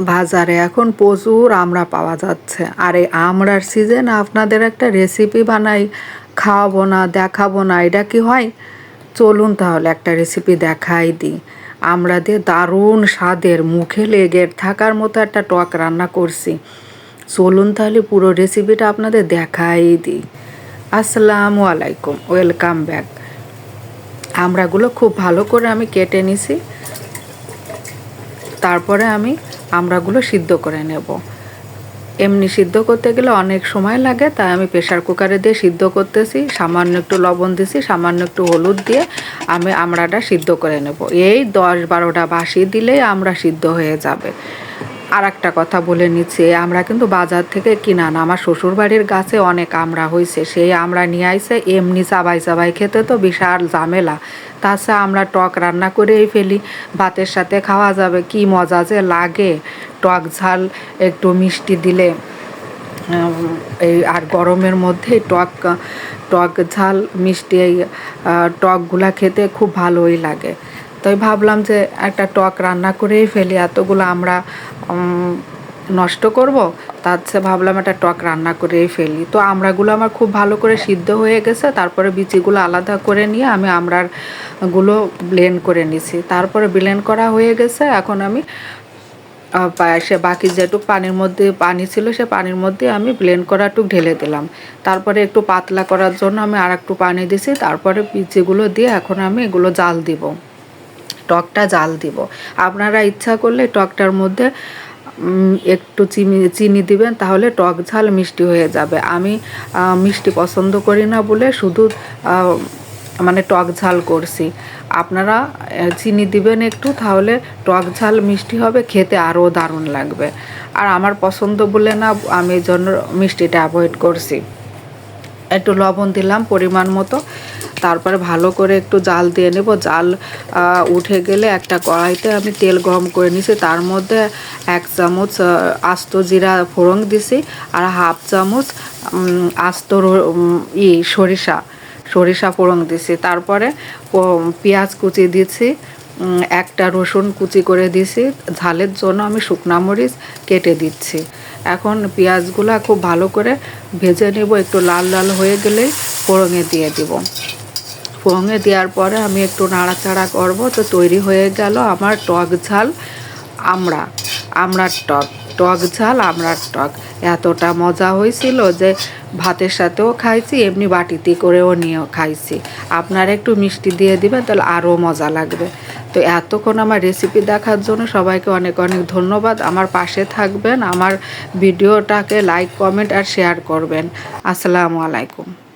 বাজারে এখন প্রচুর আমড়া পাওয়া যাচ্ছে। আর এই আমড়ার সিজন আপনাদের একটা রেসিপি বানাই, খাওয়াবো না, দেখাবো না, এটা কি হয়? চলুন তাহলে একটা রেসিপি দেখাই দিই। আমরা দিয়ে দারুণ স্বাদের, মুখে লেগে থাকার মতো একটা টক রান্না করছি। চলুন তাহলে পুরো রেসিপিটা আপনাদের দেখাই দিই। আসসালামু আলাইকুম ওয়েলকাম ব্যাক আমরাগুলো খুব ভালো করে আমি কেটে নিছি। তারপরে আমি আমড়াগুলো সিদ্ধ করে নেব। এমনি সিদ্ধ করতে গেলে অনেক সময় লাগে, তাই আমি প্রেশার কুকারে দিয়ে সিদ্ধ করতেছি। সামান্য একটু লবণ দিছি, সামান্য একটু হলুদ দিয়ে আমি আমড়াটা সিদ্ধ করে নেব। এই দশ বারোটা বাসি দিলেই আমরা সিদ্ধ হয়ে যাবে। আর একটা কথা বলে নিচ্ছি, আমরা কিন্তু বাজার থেকে কিনা না, আমার শ্বশুরবাড়ির গাছে অনেক আমড়া হয়েছে সেই আমরা নিয়ে আইসে এমনি চাবাই চাবাই খেতে তো বিশাল ঝামেলা। তাছাড়া আমরা টক রান্না করেই ফেলি। ভাতের সাথে খাওয়া যাবে, কি মজা যে লাগে। টক ঝাল, একটু মিষ্টি দিলে এই আর গরমের মধ্যে টক টক ঝাল, মিষ্টি, এই টকগুলা খেতে খুব ভালোই লাগে। তাই ভাবলাম যে একটা টক রান্না করেই ফেলি। এতগুলো আমরা নষ্ট করব, তার ভাবলাম একটা টক রান্না করেই ফেলি। তো আমড়াগুলো আমার খুব ভালো করে সিদ্ধ হয়ে গেছে, তারপরে বিচিগুলো আলাদা করে নিয়ে আমি আমড়ারগুলো ব্লেন্ড করে নিছি। তারপরে ব্লেন্ড করা হয়ে গেছে, এখন আমি সে বাকি যেটুক পানির মধ্যে পানি ছিল, সে পানির মধ্যে আমি ব্লেন্ড করাটুক ঢেলে দিলাম। তারপরে একটু পাতলা করার জন্য আমি আর একটু পানি দিছি, তারপরে বিচিগুলো দিয়ে এখন আমি এগুলো জাল দিব। টকটা জাল দিব। আপনারা ইচ্ছা করলে টকটার মধ্যে একটু চিনি চিনি দিবেন, তাহলে টক ঝাল মিষ্টি হয়ে যাবে। আমি মিষ্টি পছন্দ করি না বলে শুধু মানে টক ঝাল করছি। আপনারা চিনি দিবেন একটু, তাহলে টক ঝাল মিষ্টি হবে, খেতে আরও দারুণ লাগবে। আর আমার পছন্দ বলে না, আমি এই জন্য মিষ্টিটা অ্যাভয়েড করছি। একটু লবণ দিলাম পরিমাণ মতো। তারপরে ভালো করে একটু জাল দিয়ে নেব। জাল উঠে গেলে একটা কড়াইতে আমি তেল গরম করে নিছি। তার মধ্যে এক চামচ আস্ত জিরা ফোড়ন দিছি আর হাফ চামচ আস্ত ই সরিষা সরিষা ফোড়ন দিছি। তারপরে পেঁয়াজ কুচি দিছি একটা রসুন কুচি করে দিছি। ঝালের জন্য আমি শুকনা মরিচ কেটে দিচ্ছি। এখন পেঁয়াজগুলো খুব ভালো করে ভেজে নেব। একটু লাল লাল হয়ে গেলেই ফোড়ঙে দিয়ে দিব। ফোড়ঙে দেওয়ার পরে আমি একটু নাড়াচাড়া করব। তো তৈরি হয়ে গেল আমার টক ঝাল আমড়া আমড়ার টক টক ঝাল আমড়ার টক। এতটা মজা হয়েছিল যে ভাতের সাথেও খাইছি, এমনি বাটিতে করেও নিয়েও খাইছি। আপনারা একটু মিষ্টি দিয়ে দিবেন, তাহলে আরও মজা লাগবে। তো এতক্ষণ আমার রেসিপি দেখার জন্য সবাইকে অনেক অনেক ধন্যবাদ। আমার পাশে থাকবেন, আমার ভিডিওটাকে লাইক কমেন্ট আর শেয়ার করবেন। আসসালামু আলাইকুম।